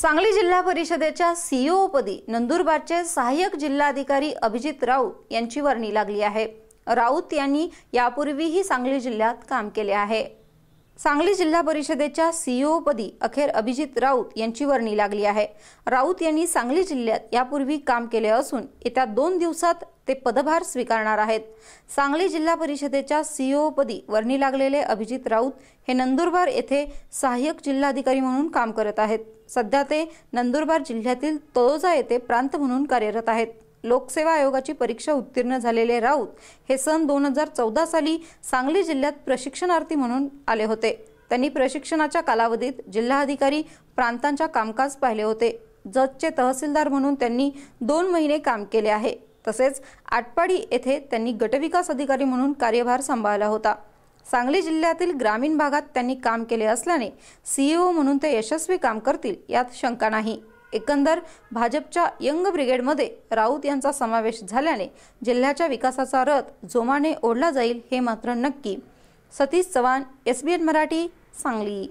सांगली जिल्हा परिषदेच्या सीईओ पदी नंदुरबारचे सहाय्यक जिल्हाधिकारी अभिजित राऊत यांची वर्णी लागली आहे. राऊत यांनी यापूर्वीही सांगली जिल्ह्यात काम केले आहे. सांगली जिल्हा परिषदेच्या सीईओ पदी अखेर अभिजित राऊत यांची वर्णी लागली आहे. राऊत यांनी सांगली जिल्ह्यात यापूर्वी काम केले असून येत्या दोन दिवसात ते पदभार स्वीकारणार आहेत. सांगली जिल्हा परिषदेच्या सीईओ पदी वर्णी लागलेले अभिजित राऊत हे नंदुरबार येथे सहाय्यक जिल्हाधिकारी म्हणून काम करत आहेत. सध्या ते नंदुरबार जिल्ह्यातील तळोजा येथे प्रांत म्हणून कार्यरत आहेत. लोकसेवा आयोगाची परीक्षा उत्तीर्ण झालेले राऊत हे सन दोन हजार चौदा साली सांगली जिल्ह्यात प्रशिक्षणार्थी म्हणून आले होते. त्यांनी प्रशिक्षणाच्या कालावधीत जिल्हाधिकारी प्रांतांच्या कामकाज पाहिले होते. जतचे तहसीलदार म्हणून त्यांनी दोन महिने काम केले आहे. तसेच आटपाडी येथे त्यांनी गटविकास अधिकारी म्हणून कार्यभार सांभाळला होता. सांगली जिल्ह्यातील ग्रामीण भागात त्यांनी काम केले असल्याने सीईओ म्हणून ते यशस्वी काम करतील यात शंका नाही. एकंदर भाजपच्या यंग ब्रिगेडमध्ये राऊत यांचा समावेश झाल्याने जिल्ह्याच्या विकासाचा रथ जोमाने ओढला जाईल हे मात्र नक्की. सतीश चव्हाण एसबीएन मराठी सांगली.